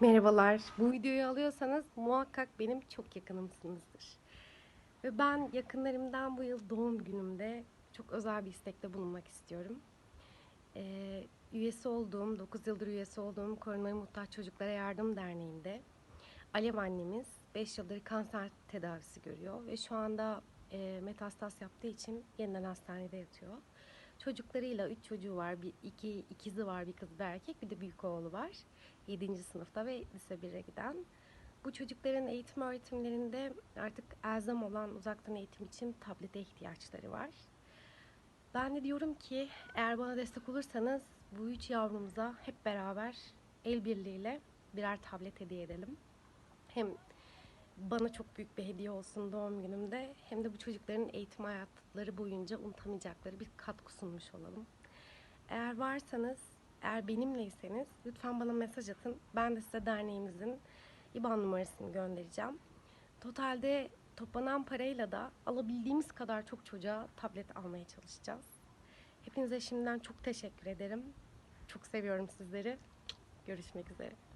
Merhabalar. Bu videoyu alıyorsanız muhakkak benim çok yakınımsınızdır. Ve ben yakınlarımdan bu yıl doğum günümde çok özel bir istekte bulunmak istiyorum. Ee, üyesi olduğum, 9 yıldır üyesi olduğum Korunmaya Muhtaç Çocuklara Yardım Derneği'nde Alev annemiz 5 yıldır kanser tedavisi görüyor ve şu anda e, metastas yaptığı için yeniden hastanede yatıyor. Çocuklarıyla 3 çocuğu var, bir iki ikizi var, bir kız bir erkek, bir de büyük oğlu var. 7. sınıfta ve lise 1'e giden. Bu çocukların eğitim öğretimlerinde artık elzem olan uzaktan eğitim için tablete ihtiyaçları var. Ben de diyorum ki eğer bana destek olursanız bu üç yavrumuza hep beraber el birliğiyle birer tablet hediye edelim. Hem bana çok büyük bir hediye olsun doğum günümde hem de bu çocukların eğitim hayatları boyunca unutamayacakları bir katkı sunmuş olalım. Eğer varsanız, eğer benimleyseniz lütfen bana mesaj atın. Ben de size derneğimizin IBAN numarasını göndereceğim. Totalde toplanan parayla da alabildiğimiz kadar çok çocuğa tablet almaya çalışacağız. Hepinize şimdiden çok teşekkür ederim. Çok seviyorum sizleri. Görüşmek üzere.